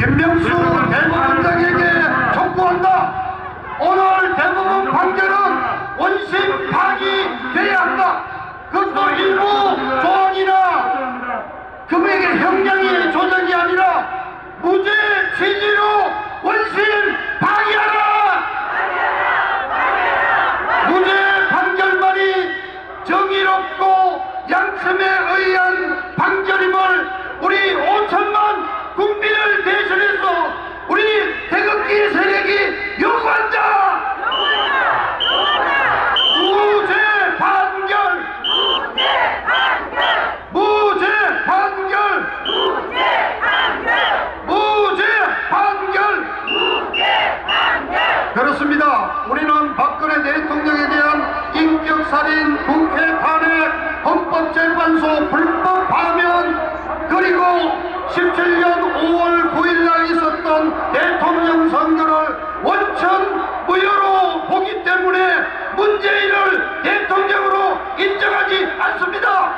김명수 대구원장에게 촉구한다. 오늘 대부분 판결은 원심 파기 돼야 한다. 그것도 일부 조항이나 금액의 형량이 조정이 아니라 무죄 취지로 세력이 요구한다! 무죄 판결! 무죄 판결! 무죄 판결! 인격살인, 국회 탄핵, 헌법재판소 불법 파면, 그리고 17년 5월 9일 날 있었던 대통령 선거를 원천 무효로 보기 때 문재인을 대통령으로 인정하지 않습니다.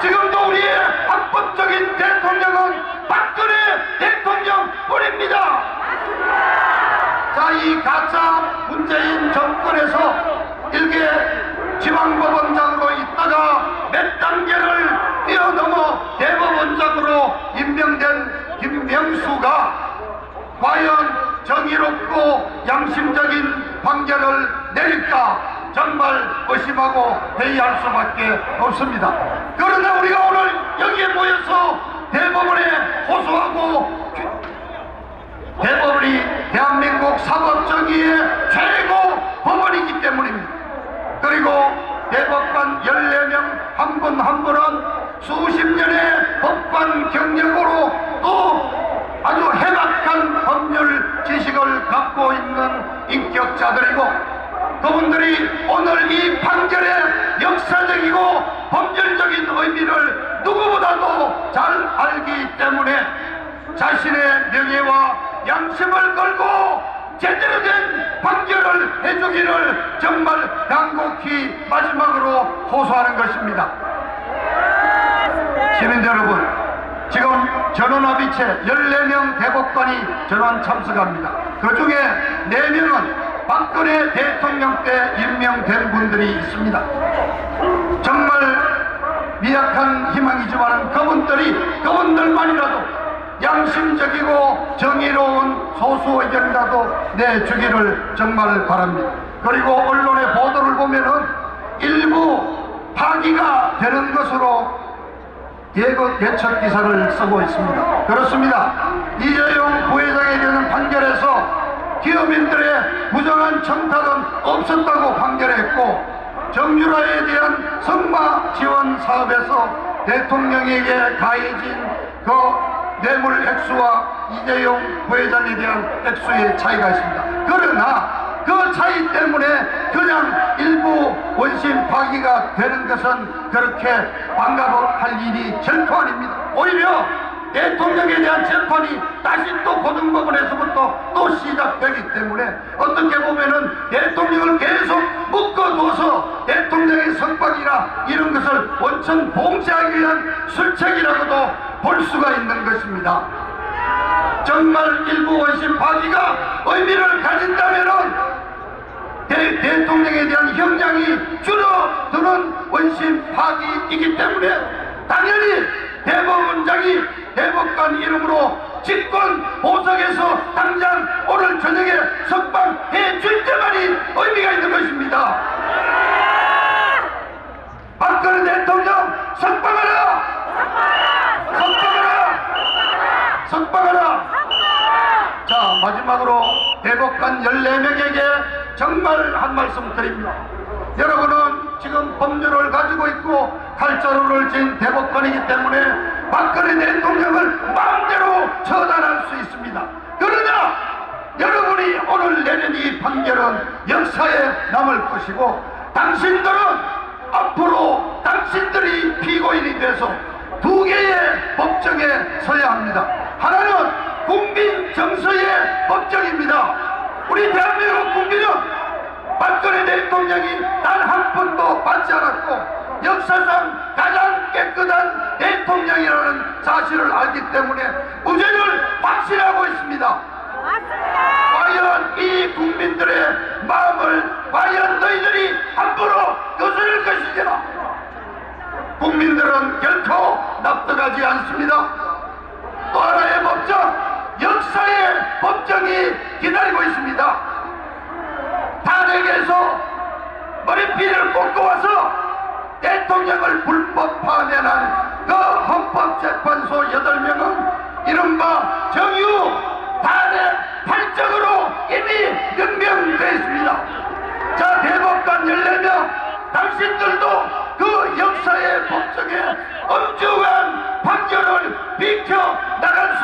지금도 우리의 합법적인 대통령은 박근혜 대통령 뿐입니다. 자, 이 가짜 문재인 정권에서 일개 지방법원장으로 있다가 몇 단계를 뛰어넘어 대법원장으로 임명된 김명수가 과연 정의롭고 양심적인 판결을 내릴까 정말 의심하고 회의할 수밖에 없습니다. 그러나 우리가 오늘 여기에 모여서 대법원에 호소하고 대법원이 대한민국 사법정의의 최고 법원이기 때문입니다. 그리고 대법관 14명 한 분 한 분은 수십 년의 법관 경력으로 또 아주 해박한 법률 지식을 갖고 있는 인격 자들이고 그분들이 오늘 이 판결의 역사적이고 법률적인 의미를 누구보다도 잘 알기 때문에 자신의 명예와 양심을 걸고 제대로 된 판결을 해주기를 정말 간곡히 마지막으로 호소하는 것입니다. 시민 여러분, 지금 전원합의체 14명 대법관이 전원 참석합니다. 그 중에 4명은 박근혜 대통령 때 임명된 분들이 있습니다. 정말 미약한 희망이지만 그분들이 그분들만이라도 양심적이고 정의로운 소수 의견이라도 내주기를 정말 바랍니다. 그리고 언론의 보도를 보면은 일부 파기가 되는 것으로 예고 개척 기사를 쓰고 있습니다. 그렇습니다. 이재용 부회장에 대한 판결에서 기업인들의 부정한 청탁은 없었다고 판결했고 정유라에 대한 성마 지원 사업에서 대통령에게 가해진 그 뇌물 액수와 이재용 부회장에 대한 액수의 차이가 있습니다. 그러나 그 차이 때문에 그냥 일부 원심 파기가 되는 것은 그렇게 반가워할 일이 절코 아닙니다. 오히려 대통령에 대한 재판이 다시 또 고등법원에서부터 또 시작되기 때문에 어떻게 보면은 대통령을 계속 묶어둬서 대통령의 석방이나 이런 것을 원천 봉쇄하기 위한 술책이라고도 볼 수가 있는 것입니다. 정말 일부 원심 파기가 의미를 가진다면은 대, 대통령에 대한 형량이 줄어드는 원심 파기이기 때문에 당연히 대법원장이 대법관 이름으로 직권 보석에서 당장 오늘 저녁에 석방해 줄 때만이 의미가 있는 것입니다. 박근혜 대통령 석방하라! 석방하라! 석방하라! 자 마지막으로 대법관 14명에게 정말 한 말씀 드립니다. 여러분은 지금 법률을 가지고 있고 칼자루를 쥔 대법관이기 때문에 박근혜 대통령을 마음대로 처단할 수 있습니다. 그러나 여러분이 오늘 내린 이 판결은 역사에 남을 것이고 당신들은 앞으로 당신들이 피고인이 돼서 두 개의 법정에 서야 합니다. 하나는 국민 정서의 법정입니다. 우리 대한민국 국민은 박근혜 대통령이 단 한 번도 받지 않았고 역사상 가장 깨끗한 대통령 대통령이라는 사실을 알기 때문에 무죄를 확실하고 있습니다. 과연 이 국민들의 마음을 과연 너희들이 함부로 거스릴 것이냐? 국민들은 결코 납득하지 않습니다. 또 하나의 법정, 역사의 법정이 기다리고 있습니다. 탄핵에서 머리피를 꽂고 와서 대통령을 불법 파면한 그 헌법재판소 8명은 이른바 정유 탄핵 발정으로 이미 명명되어 있습니다. 자, 대법관 14명, 당신들도 그 역사의 법정에 엄중한 판결을 비켜 나갈 수